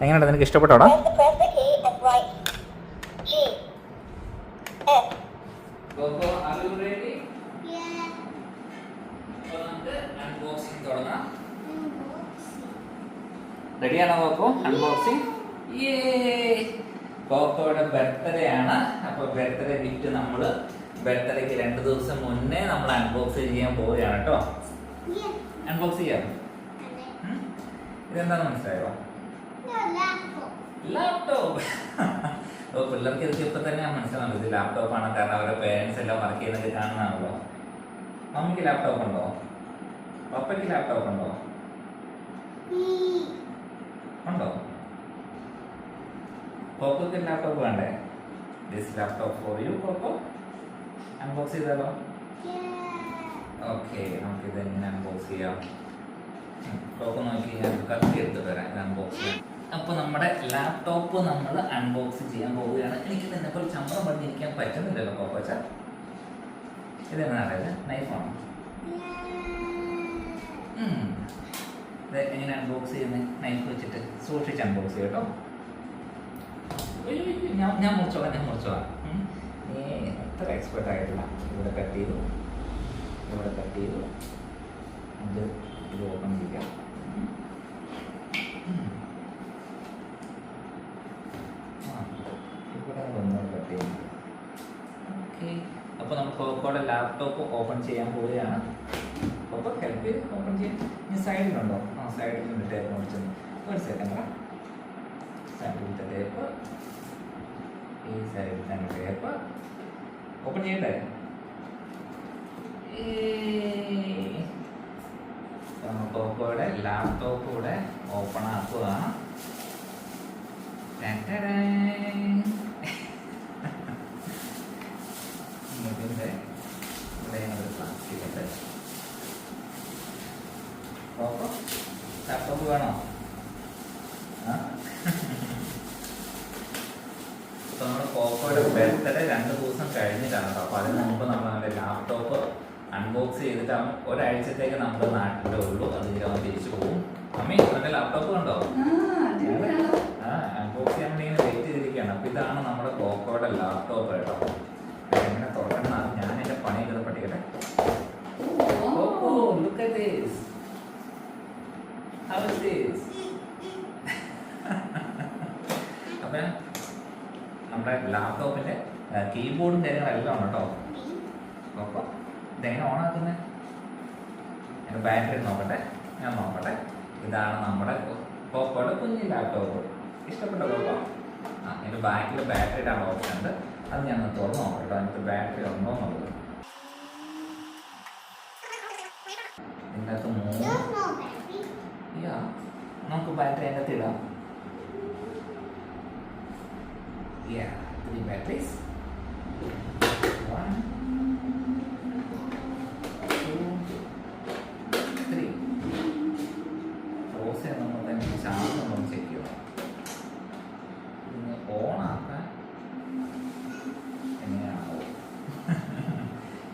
എങ്ങനെയുണ്ട്? നിനക്ക് ഇഷ്ടപ്പെട്ടോടാ റെഡിയാണോ കോക്കോ അൺബോക്സിംഗ് കോക്കോയുടെ ബർത്ത്ഡേ ആണ് അപ്പൊ ബർത്ത്ഡേ ഗിഫ്റ്റ് നമ്മൾ ബർത്ത്ഡേക്ക് രണ്ട് ദിവസം മുന്നേ നമ്മൾ അൺബോക്സ് ചെയ്യാൻ പോവുകയാണ് കേട്ടോ. അൺബോക്സ് ചെയ്യാം? ഇതെന്താണെന്ന് മനസ്സിലായോ? ലാപ്ടോപ്പ് ഓ പിള്ളേർക്ക് ഇതൊക്കെ ഇപ്പൊ തന്നെ മനസ്സിലാവും ഇത് ആണ്. കാരണം അവരുടെ പേരൻസ് എല്ലാം വർക്ക് ചെയ്യുന്നതൊക്കെ കാണുന്നതാണല്ലോ. മമ്മിക്ക് ലാപ്ടോപ്പ് ഉണ്ടോ? പപ്പയ്ക്ക് ലാപ്ടോപ്പ് ഉണ്ടോ? ഉണ്ടോ? കോക്കോക്ക് ലാപ്ടോപ്പ് വേണ്ടേ? This laptop for you Koko unbox ചെയ്താലോ? ഓക്കെ നമുക്ക് ഇത് എങ്ങനെ അൺബോക്സ് ചെയ്യാം? കോക്കോ നോക്കി ഞാൻ കത്തി എടുത്ത് തരാം അൺബോക്സ് ചെയ്യാം. അപ്പോൾ നമ്മുടെ ലാപ്ടോപ്പ് നമ്മൾ അൺബോക്സ് ചെയ്യാൻ പോവുകയാണ്. എനിക്ക് തന്നെ ഇപ്പോൾ ചമ്പളം പറഞ്ഞിരിക്കാൻ പറ്റുന്നില്ലല്ലോ കോക്കോച്ച. ഇതെന്നാണ് ഇത് നൈഫാണോ. ഇത് എങ്ങനെ അൺബോക്സ് ചെയ്യുന്നത് നൈഫ് വെച്ചിട്ട് സൂക്ഷിച്ച് അൺബോക്സ് ചെയ്യും കേട്ടോ. ഞാൻ ഞാൻ മുറിച്ചോളാം ഞാൻ മുറിച്ചോളാം. ഏ അത്ര എക്സ്പെർട്ട് ആയിട്ടില്ല. ഇവിടെ കട്ട് ചെയ്തു. ഇവിടെ കട്ട് ചെയ്തു. ഇത് ഇത് ഓപ്പൺ ചെയ്യാം ഉം. ഉം. ആ, ഇവിടെ ഒന്നും കട്ട് ചെയ്യുന്നു ഓക്കെ. അപ്പോൾ നമ്മൾ കോക്കോടെ ലാപ്ടോപ്പ് ഓപ്പൺ ചെയ്യാൻ പോവുകയാണ്. കോക്കോ ഹെൽപ്പ് ഓപ്പൺ ചെയ്യാൻ. ഇനി സൈഡിലുണ്ടോ ആ സൈഡിലുണ്ട് ടേപ്പ് മുറിച്ചത് ഒരു സെക്കൻഡ് സൈഡിലത്തെ ടേപ്പ് ഈ സൈഡിൽ തന്നെ ടേപ്പ് ഓപ്പൺ ചെയ്യട്ടെ കോക്കോയുടെ ലാപ്ടോപ്പ് കൂടെ ഓപ്പൺ ആക്കുകയാണ് ടാറ്റാ. ഇതിന്റെ ഇവിടെ ഒരു പ്ലാസ്റ്റിക് ഉണ്ട് കോക്കോ ലാപ്ടോപ്പ് വേണോ ആ നമ്മുടെ ബർത്ത്ഡേ രണ്ട് ദിവസം കഴിഞ്ഞിട്ടാണ് അപ്പൊ അതിന് മുമ്പ് നമ്മൾ നമ്മുടെ ലാപ്ടോപ്പ് അൺബോക്സ് ചെയ്തിട്ടാ ഒരാഴ്ചത്തേക്ക് നമ്മുടെ നാട്ടിലേ ഉള്ളൂ. അത് കഴിഞ്ഞ് തിരിച്ചു പോകും. അമ്മേ അവന്റെ ലാപ്ടോപ്പ് കണ്ടോ? നമ്മുടെ ലാപ്ടോപ്പിന്റെ കീബോർഡും കാര്യങ്ങളെല്ലാം ഉണ്ട് കേട്ടോ. അപ്പോൾ ഇതെങ്ങനെ ഓൺ ആക്കുന്നത് എന്റെ ബാറ്ററി നോക്കട്ടെ. ഞാൻ നോക്കട്ടെ. ഇതാണ് നമ്മുടെ പോക്കോയുടെ കുഞ്ഞു ലാപ്ടോപ്പ് ഇഷ്ടപ്പെട്ട പോക്കോ ആ എന്റെ ബാക്കിൽ ബാറ്ററിയുടെ ഓപ്ഷൻ ഉണ്ട്. അത് ഞാൻ തുറന്ന് നോക്കട്ടോ എനിക്ക് ബാറ്ററി ഉണ്ടോ എന്നുള്ളത്. ഇതിനകത്ത് മൂന്ന് നമുക്ക് ബാറ്ററി അതിനകത്ത് അകത്ത് ഇടാം Yeah, three batteries. One, two, three. Close ചെയ്യുമ്പോൾ തന്നെ ചാർജ് നമ്മൾ ചെക്ക് ചെയ്യണം ഇന്ന് ഓൺ ആക്കാൻ എങ്ങനെയാണോ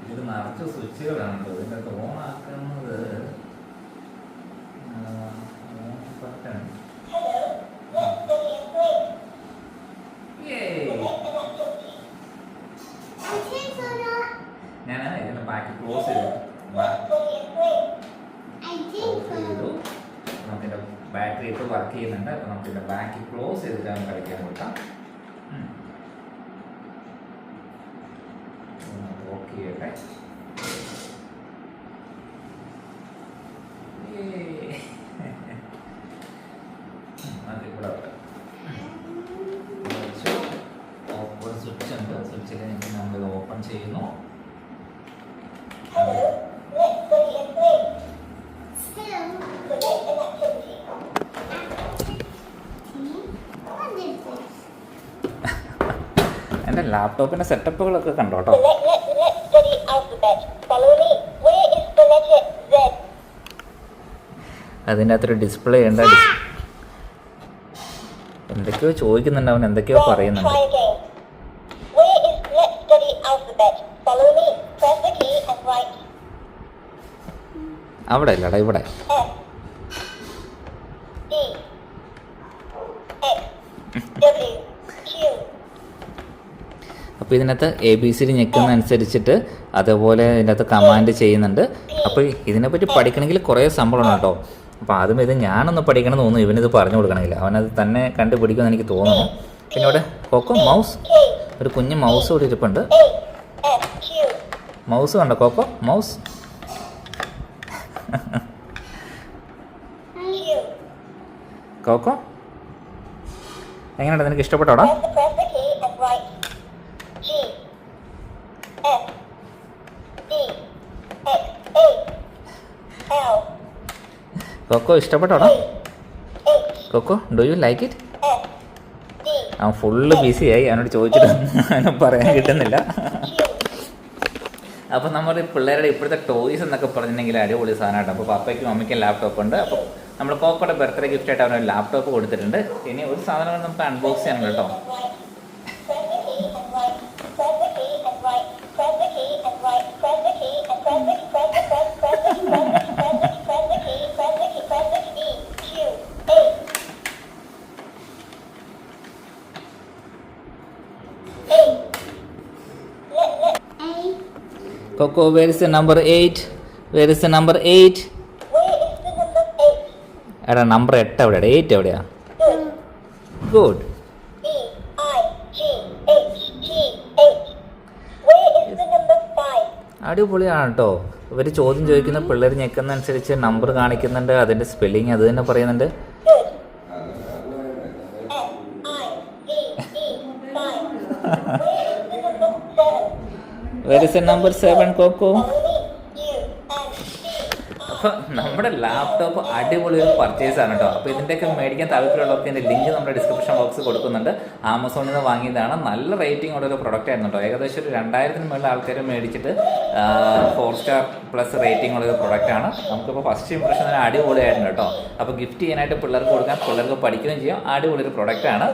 ഇതിൽ നിറച്ച് സ്വിച്ചുകളാണ് കേട്ടോ ഇതിന്റെ അകത്ത് ഓൺ ബാക്കി ക്ലോസ് ചെയ്തു ഓഫ് ചെയ്തു നമുക്കിന്റെ ബാറ്ററി ഇപ്പോൾ വർക്ക് ചെയ്യുന്നുണ്ട് അപ്പോൾ നമുക്കിന്റെ ബാക്കി ക്ലോസ് ചെയ്തിട്ട് നമുക്ക് കളിക്കാൻ കൊടുക്കാം ഓക്കെ ചെയ്യട്ടെ. Yay. ഉം, അത് ഇവിടെ വെക്കാം. ഇവിടെ സ്വിച്ച് ഉണ്ട്. സ്വിച്ചിൽ നമ്മൾ ഓപ്പൺ ചെയ്യുന്നു. എന്റെ ലാപ്ടോപ്പിന്റെ സെറ്റപ്പുകളൊക്കെ കണ്ടോ കേട്ടോ Select, let, let's study alphabet. Follow me. Where is the letter Z? അതിന്റെ അകത്തൊരു ഡിസ്പ്ലേ ഉണ്ട് ഡിസ്- എന്തൊക്കെയോ ചോദിക്കുന്നുണ്ട് അവൻ എന്തൊക്കെയോ. പറയുന്നുണ്ട് അവിടെ അല്ലടാ Where അപ്പോൾ ഇതിനകത്ത് എ ബി സി ഡി ഞെക്കുന്ന അനുസരിച്ചിട്ട് അതേപോലെ ഇതിനകത്ത് കമാൻഡ് ചെയ്യുന്നുണ്ട്. അപ്പോൾ ഇതിനെപ്പറ്റി പഠിക്കണമെങ്കിൽ കുറേ സംഭവമാണ് കേട്ടോ. അപ്പോൾ ആദ്യം ഇത് ഞാനൊന്ന് പഠിക്കണം തോന്നുന്നു. ഇവനിത് പറഞ്ഞു കൊടുക്കണമെങ്കിൽ. അവനത് തന്നെ കണ്ടുപിടിക്കുമെന്ന് എനിക്ക് തോന്നുന്നു. പിന്നെ ഇവിടെ കൊക്കോ മൗസ്. ഒരു കുഞ്ഞ് മൗസ് ഇവിടെ ഇരിപ്പുണ്ട്. മൗസ് കണ്ടോ കൊക്കോ മൗസ്? കോക്കോ? എങ്ങനെയുണ്ട്? നിനക്ക് ഇഷ്ടപ്പെട്ടോടാ കോക്കോ ഇഷ്ടപ്പെട്ടോ? Koko do you like it അവൻ ഫുള്ള് ബിസിയായി അവനോട് ചോദിച്ചിട്ട് അവന് പറയാൻ കിട്ടുന്നില്ല. അപ്പോൾ നമ്മുടെ പിള്ളേരുടെ ഇപ്പോഴത്തെ ടോയ്സ് എന്നൊക്കെ പറഞ്ഞിട്ടുണ്ടെങ്കിൽ അടിപൊളി സാധനമായിട്ട് അപ്പോൾ പപ്പയ്ക്കും അമ്മയ്ക്കും ലാപ്ടോപ്പ് ഉണ്ട്. അപ്പോൾ നമ്മൾ കോക്കോടെ ബർത്ത്ഡേ ഗിഫ്റ്റ് ആയിട്ട് അവനൊരു ലാപ്ടോപ്പ് കൊടുത്തിട്ടുണ്ട്. ഇനി ഒരു സാധനം നമുക്ക് അൺബോക്സ് ചെയ്യണം കേട്ടോ. Is number eight where number eight where is the number eight? എടാ നമ്പർ എട്ട് എവിടെയാണ് എയ്റ്റ് എവിടെയാ good. Where is the number? അടിപൊളിയാണ് കേട്ടോ ഇവർ ചോദ്യം ചോദിക്കുന്ന പിള്ളേർ ഞെക്കുന്ന അനുസരിച്ച് നമ്പർ കാണിക്കുന്നുണ്ട് അതിന്റെ സ്പെല്ലിങ് അത് തന്നെ പറയുന്നുണ്ട് Good. F I V E five. Where is the number seven? Where number seven Koko നമ്മുടെ ലാപ്ടോപ്പ് അടിപൊളി ഒരു പർച്ചേസ് ആണ് കേട്ടോ അപ്പോൾ ഇതിന്റെയൊക്കെ മേടിക്കാൻ താല്പര്യമുള്ളവർക്ക് ഇതിന്റെ ലിങ്ക് നമ്മുടെ ഡിസ്ക്രിപ്ഷൻ ബോക്സ് കൊടുക്കുന്നുണ്ട്. ആമസോണിൽ നിന്ന് വാങ്ങിയതാണ്. നല്ല റേറ്റിംഗ് ഉള്ള ഒരു പ്രൊഡക്റ്റ് ആയിരുന്നു കേട്ടോ ഏകദേശം ഒരു രണ്ടായിരത്തിന് മുകളിൽ ആൾക്കാർ മേടിച്ചിട്ട് ഫോർ സ്റ്റാർ പ്ലസ് റേറ്റിംഗ് ഉള്ള ഒരു പ്രൊഡക്റ്റ് ആണ്. നമുക്കിപ്പോൾ ഫസ്റ്റ് ഇംപ്രഷൻ തന്നെ അടിപൊളിയായിരുന്നു കേട്ടോ അപ്പോൾ ഗിഫ്റ്റ് ചെയ്യാനായിട്ട് പിള്ളേർക്ക് കൊടുക്കാൻ പിള്ളേർക്ക് പഠിക്കുകയും ചെയ്യാം. അടിപൊളി ഒരു പ്രൊഡക്റ്റ് ആണ്.